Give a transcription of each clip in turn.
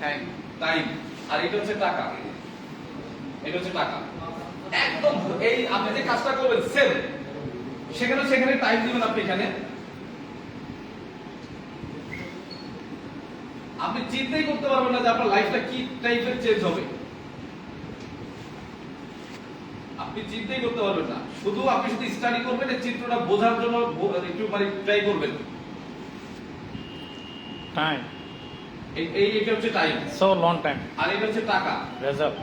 Time time time আপনি চিন্তাই করতে পারবেন না যে আপনার লাইফটা কি টাইপের চেঞ্জ হবে। আপনি চিন্তাই করতে পারবেন না। শুধু আপনি শুধু স্টাডি করবেন, এই চিত্রটা বোঝার জন্য একটু মানে ট্রাই করবেন। টাইম এই এটা হচ্ছে টাইম সো লং টাইম আর এটা হচ্ছে টাকা। রেজাল্ট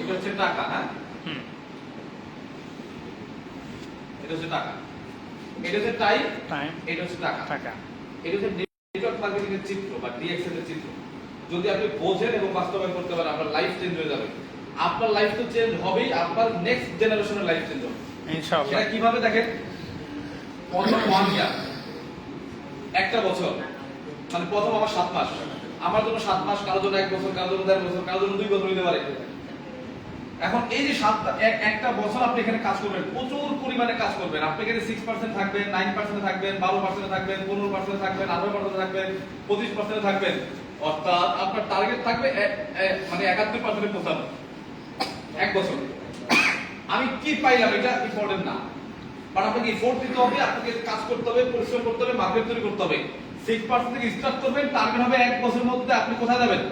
এটা হচ্ছে টাকা হ্যাঁ? এটা হচ্ছে টাকা। এটা হচ্ছে টাইম টাইম এটা হচ্ছে টাকা। টাকা। এটা হচ্ছে নেটওয়ার্ক মার্কেটিং এর চিত্র বা ডিএক্সএল এর চিত্র। যদি আপনি বোঝেন এবং বাস্তবায়ন করতে পারেন আপনার লাইফ চেঞ্জ হয়ে যাবে। আপনার লাইফ তো চেঞ্জ হবেই আপনার নেক্সট জেনারেশনের লাইফ চেঞ্জ হবে। ইনশাআল্লাহ। সেটা কীভাবে দেখেন? প্রথম ওয়ান ইয়ার একটা বছর। মানে প্রথম আমার সাত মাস। আমার জন্য সাত মাস কারোর জন্য এক বছর কারোর জন্য দেড় বছর কারোর জন্য দুই বছর হতে পারে। এখন এই যে সাতটা এক- একটা বছর আপনি এখানে কাজ করবেন প্রচুর পরিমাণে কাজ করবেন। আপনি এখানে সিক্স পার্সেন্ট থাকবেন নাইন পার্সেন্ট থাকবেন বারো পার্সেন্ট থাকবেন পনেরো পার্সেন্ট থাকবেন আঠারো পার্সেন্ট থাকবেন পঁচিশ পার্সেন্ট থাকবেন। অর্থাৎ আপনার টার্গেট থাকবে মানে একাত্তর পার্সেন্টে পৌঁছানো এক বছর। আমি কি পাইলাম এটা ইম্পর্টেন্ট না। বাট আপনাকে এফোর্ট দিতে হবে আপনাকে কাজ করতে হবে পরিশ্রম করতে হবে মার্কেট তৈরি করতে হবে। সিক্স পার্সেন্ট থেকে স্টার্ট করবেন টার্গেট হবে এক বছরের মধ্যে আপনি কোথায় যাবেন?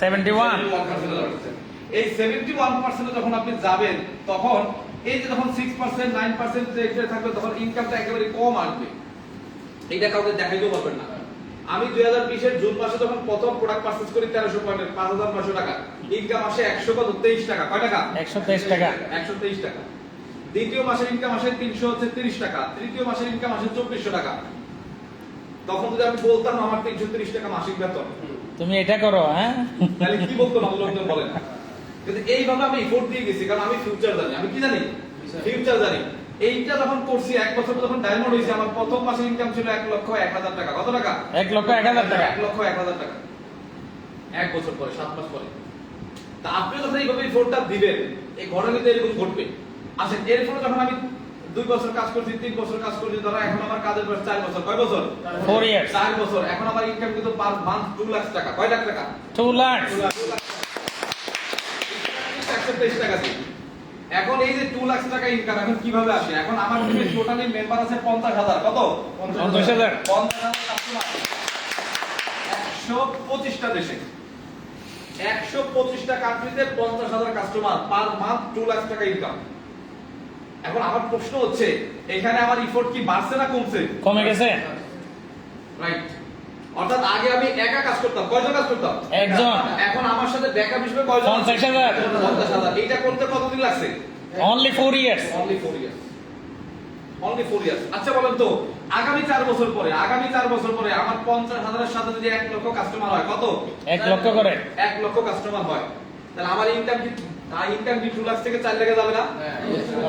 সেভেন্টি ওয়ান 71% এই সেভেন্টি ওয়ান পার্সেন্টে যখন আপনি যাবেন তখন এই যে যখন সিক্স পার্সেন্ট নাইন পার্সেন্ট থাকবে তখন ইনকামটা একেবারে কম আসবে। এইটা কাউকে দেখাইতেও পারবেন না। আমি দুই হাজার বিশের জুন মাসে যখন প্রথম প্রোডাক্ট পারচেজ করি তেরোশো পয়েন্টের পাঁচ হাজার নশো টাকা। ইনকাম আসে একশো কত তেইশ টাকা। কয় টাকা? একশো তেইশ টাকা। একশো তেইশ টাকা। দ্বিতীয় মাসের ইনকাম আসে তিনশো হচ্ছে তিরিশ টাকা। তৃতীয় মাসের ইনকাম আসে চব্বিশশো টাকা। তখন যদি আমি বলতাম আমার তিনশো তিরিশ টাকা মাসিক বেতন। তুমি এটা করো হ্যাঁ? তাহলে কি বলতো ভালো লোকজন বলেন? কিন্তু এইভাবে আমি ইফোর্ট দিয়ে গেছি কারণ আমি ফিউচার জানি। আমি কি জানি? ফিউচার জানি। এইটা যখন করছি এক বছর যখন ডায়মন্ড হয়েছে আমার প্রথম মাসের ইনকাম ছিল এক লক্ষ এক হাজার টাকা। কত টাকা? এক লক্ষ এক হাজার টাকা। এক লক্ষ এক হাজার টাকা। এক বছর পরে সাত মাস পরে। তা আপনি যখন এইভাবে ফোনটা দিবেন। এই ঘটনা কিন্তু এরকম ঘটবে। আচ্ছা এরপরে যখন আমি দুই বছর কাজ করছি তিন বছর কাজ করছি ধরো এখন আমার কাজের বয়স চার বছর। কয় বছর? ফোর ইয়ার্স চার বছর। এখন আমার ইনকাম কিন্তু পার মান্থ টু লাখ টাকা। কয় লাখ টাকা? টু লাখ একশো তেইশ টাকা। এখন এই যে টু লাখ টাকা ইনকাম এখন কীভাবে আসে? এখন আমার টিমে টোটালি মেম্বার আছে পঞ্চাশ হাজার। কত? পঞ্চাশ হাজার। পঞ্চাশ হাজার একশো পঁচিশটা দেশে। একশো পঁচিশটা কান্ট্রিতে পঞ্চাশ হাজার customer per month two lakh টাকা ইনকাম এখন আমার প্রশ্ন হচ্ছে এখানে আমার ইফোর্ট কি বাড়ছে না কমছে? কমে গেছে? রাইট অর্থাৎ আগে আমি একা কাজ করতাম কয়জন কাজ করতাম? একজন। এখন আমার সাথে ব্যাকআপ হিসেবে কয়জন পঞ্চাশ হাজার। পঞ্চাশ হাজার। এইটা করতে কতদিন লাগছে? Only four years only four years only four years আচ্ছা বলেন তো আগামী চার বছর পরে আগামী চার বছর পরে আমার পঞ্চাশ হাজারের সাথে যদি এক লক্ষ কাস্টমার হয় কত? এক লক্ষ করে। এক লক্ষ কাস্টমার হয়। তাহলে আমার ইনকাম কি ইনকাম কি টু লাখ থেকে চার লাখে যাবে না?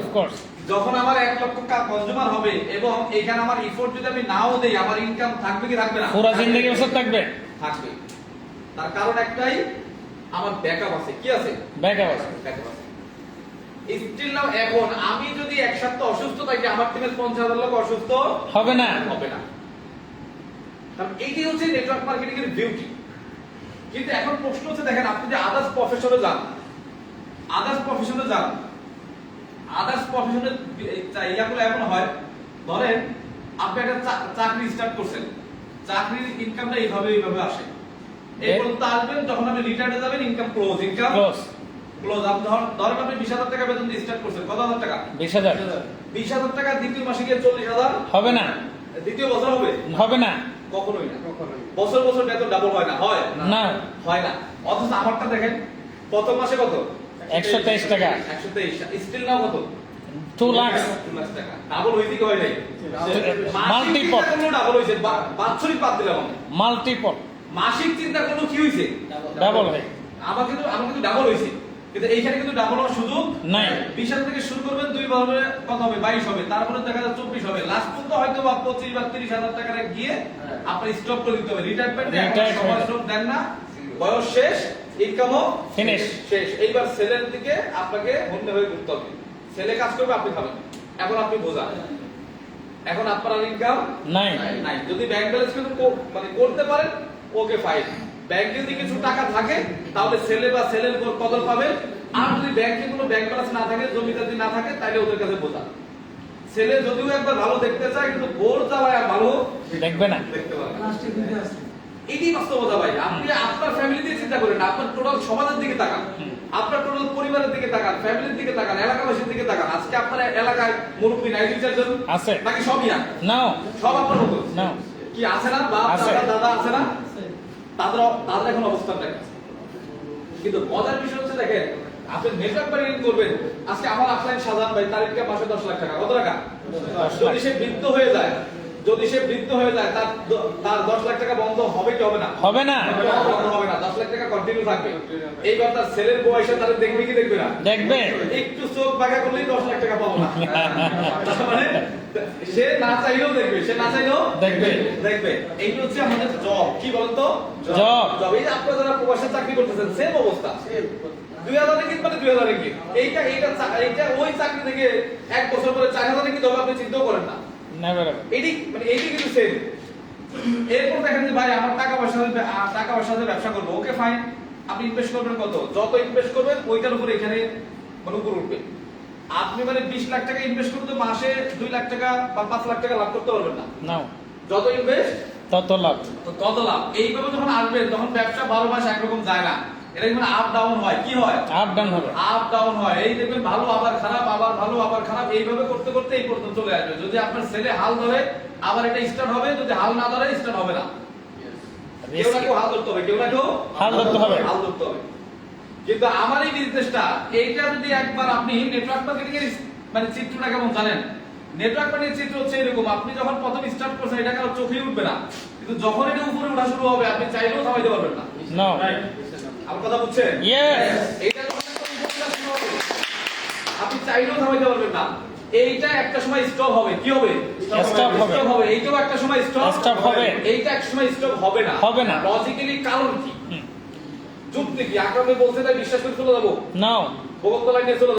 অফকোর্স যখন আমার এক লক্ষ কনজিউমার হবে এবং এখানে আমার ইফোর্ট যদি আমি নাও দেই আমার ইনকাম থাকবে কি থাকবে না? পুরা জিন্দগি বছর থাকবে? থাকবে। তার কারণ একটাই আমার ব্যাকআপ আছে। কি আছে? ব্যাকআপ আছে। স্টিল নাও এখন আমি যদি এক সপ্তাহ অসুস্থ থাকি আমার টিমের পঞ্চাশ হাজার লোক অসুস্থ হবে না। হবে না। কারণ এইটাই হচ্ছে নেটওয়ার্ক মার্কেটিং এর বিউটি কিন্তু এখন প্রশ্ন হচ্ছে দেখেন আপনি যে আদার্স প্রফেশনে যান আদার্স প্রফেশনে যান আদার্স প্রফেশনে ইয়াগুলো এমন হয়। ধরেন আপনি একটা চা- চাকরি স্টার্ট করছেন। চাকরির ইনকামটা এইভাবে এইভাবে আসে। এই পর্যন্ত আসবেন যখন আপনি রিটায়ার্ডে যাবেন income close income close close আপনি ধর ধরেন আপনি বিশ হাজার টাকা বেতন দিয়ে স্টার্ট করছেন। কত হাজার টাকা? বিশ হাজার। বিশ হাজার টাকা দ্বিতীয় মাসে গিয়ে চল্লিশ হাজার? হবে না। দ্বিতীয় বছর হবে? হবে না। কখনোই না। বছর বছর বেতন ডাবল হয় না। হয়? না। হয় না। অথচ আমারটা দেখেন প্রথম মাসে কত? একশো তেইশ টাকা। একশো তেইশ স্টিল নাও কত? টু লাখ টু লাখ টাকা। ডাবল হইতে কি হয় নাই? Multiple. ডাবল হয়েছে। বাৎসরিক বাদ দিলাম মাল্টিপল মাসিক চিন্তা করল কি হয়েছে? ডাবল হয় আমার কিন্তু আমার কিন্তু ডাবল হয়েছে। কিন্তু এইখানে কিন্তু ডাবল হওয়ার সুযোগ নাই। বিশ হাজার থেকে শুরু করবেন দুই বছরে কত হবে? বাইশ হবে। তারপরে দেখা যাচ্ছে চব্বিশ হবে। লাস্ট পর্যন্ত হয়তো বা পঁচিশ বা তিরিশ হাজার টাকা গিয়ে আপনার স্টপ করে দিতে হবে। রিটায়ারমেন্ট হয়ে। শ্রম দেন না। বয়স শেষ। ইনকামও Finish. শেষ। এইবার সেলের দিকে আপনাকে হয়ে ঘুরতে হবে। সেলে কাজ করবে আপনি খাবেন। এখন আপনি বোঝান। এখন আপনার ইনকাম নাই নাই যদি ব্যাংক ব্যালেন্স কিন্তু মানে করতে পারেন ওকে ফাইন ব্যাংকে যদি কিছু টাকা থাকে তাহলে সেলে বা সেলের কদর পাবেন। আর যদি ব্যাংকে কোনো ব্যাংক ব্যালেন্স না থাকে জমিতে যদি না থাকে তাহলে ওদের কাছে বোঝা ছেলে যদিও একবার ভালো দেখতে চায় কিন্তু বোর যাওয়ায় ভালো দেখবে না। দেখতে পারে। এটাই বাস্তবতা ভাই। আপনি আপনার ফ্যামিলি দিয়ে চিন্তা করেন আপনার টোটাল সমাজের দিকে তাকান। আপনার টোটাল পরিবারের দিকে তাকান ফ্যামিলির দিকে তাকান এলাকাবাসীর দিকে তাকান। আজকে আপনার এলাকায় মুরব্বী নাই দুই চারজন আছে। নাকি সবই না নাও। সব আপনার মতো? নাও। কি আছে না? বাপ। দাদা দাদা আছে না? তাদের তাদের এখন অবস্থান দেখেন। কিন্তু মজার বিষয় হচ্ছে দেখেন আপনি নেটওয়ার্ক বাড়ি করবেন। আজকে আমার আফলাইন সাধারণ ভাই তার ইনকাম মাসে দশ লাখ টাকা। কত টাকা? যদি সে বৃদ্ধ হয়ে যায় যদি সে বৃদ্ধ হয়ে যায় তার তার দশ লাখ টাকা বন্ধ হবে কি হবে না? হবে না। হবে না দশ লাখ টাকা কন্টিনিউ থাকবে। এইবার তার ছেলের বয়সে তাদের দেখবে কি দেখবে না? দেখবে। একটু চোখ বাঁকা করলেই দশ লাখ টাকা পাবো না। মানে সে না চাইলেও দেখবে সে না চাইলেও দেখবে। দেখবে। এইটা হচ্ছে আমাদের জব কি বলতো? Job। জব এই আপনারা যারা প্রবাসে চাকরি করতেছেন সেম অবস্থা। দুই হাজার রিঙ্গিত মানে দুই হাজার রিঙ্গিত এইটা এইটা এইটা ওই চাকরি থেকে এক বছর পরে চার হাজার রিঙ্গিত হবে আপনি চিন্তাও করেন না। নেভার এটি মানে এইটি কিন্তু সেম এরপর দেখেন যে ভাই আমার টাকা পয়সা টাকা পয়সা দিয়ে ব্যবসা করব। ওকে ফাইন আপনি ইনভেস্ট করবেন কত? যত ইনভেস্ট করবেন ওইটার উপর এখানে মানে উপর উঠবে। আপনি মানে বিশ লাখ টাকা ইনভেস্ট করতে মাসে দুই লাখ টাকা বা পাঁচ লাখ টাকা লাভ করতে পারবেন না। নাও যত ইনভেস্ট তত লাভ। তত লাভ। এইভাবে যখন আসবেন তখন ব্যবসা বারো মাস একরকম যায় না। এটা কিন্তু আপ ডাউন হয়? কি হয়? আপ ডাউন হবে। আপ ডাউন হয়। এই দেখবেন ভালো আবার খারাপ আবার ভালো আবার খারাপ এইভাবে করতে করতে এই পর্যন্ত চলে আসবে। যদি আপনার ছেলে হাল ধরে আবার এটা স্টার্ট হবে যদি হাল না ধরে স্টার্ট হবে না। কেউ না কেউ হাল ধরতে হবে কেউ না কেউ হাল ধরতে হবে। হাল ধরতে হবে। কিন্তু আমার এই বিজনেসটা এইটা যদি একবার আপনি নেটওয়ার্ক মার্কেটিং এর মানে চিত্রটা কেমন জানেন? নেটওয়ার্ক মার্কেটিং চিত্র হচ্ছে এরকম আপনি যখন প্রথম স্টার্ট করছেন এটা কারও চোখে উঠবে না। কিন্তু যখন এটা উপরে ওঠা শুরু হবে আপনি চাইলেও থামাইতে পারবেন না। আমার কথা বুঝছেন? এইটা একটা উপরে ওঠা শুরু হবে, আপনি চাইলেও থামাইতে পারবেন না। এইটা একটা সময় স্টপ হবে। কি হবে? এইটাও একটা সময় স্টপ হবে। এইটা একটা সময় স্টপ হবে না। হবে না। লজিক্যালি কারণ কি? হুম। যুক্তি কি? আক্রমণে বলছে তাই বিশ্বাস করে চলে যাব? নাও ভূগোল লাইনে চলে